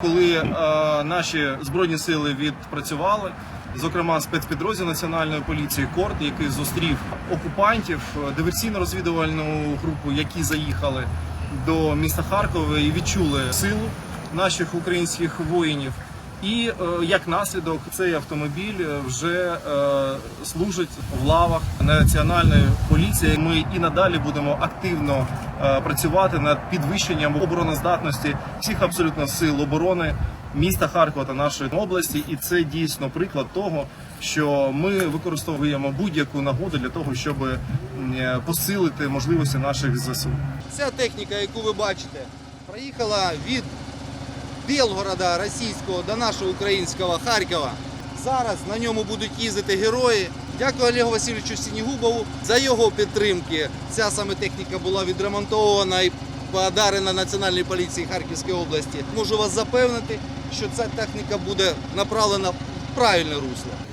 Коли е, наші збройні сили відпрацювали, зокрема спецпідрозділ національної поліції Корт, який зустрів окупантів, е, диверсійно-розвідувальну групу, які заїхали до міста Харкова і відчули силу наших українських воїнів. І е, як наслідок цей автомобіль е, вже е, служить в лавах національної поліції. Ми і надалі будемо активно працювати над підвищенням обороноздатності всіх абсолютно сил оборони міста Харкова та нашої області. І це дійсно приклад того, що ми використовуємо будь-яку нагоду для того, щоб посилити можливості наших ЗСУ. Ця техніка, яку ви бачите, проїхала від Білгорода російського до нашого українського Харкова. Зараз на ньому будуть їздити герої. Дякую Олегу Васильовичу Сінігубову за його підтримки. Ця саме техніка була відремонтована і подарена Національній поліції Харківської області. Можу вас запевнити, що ця техніка буде направлена в правильне русло.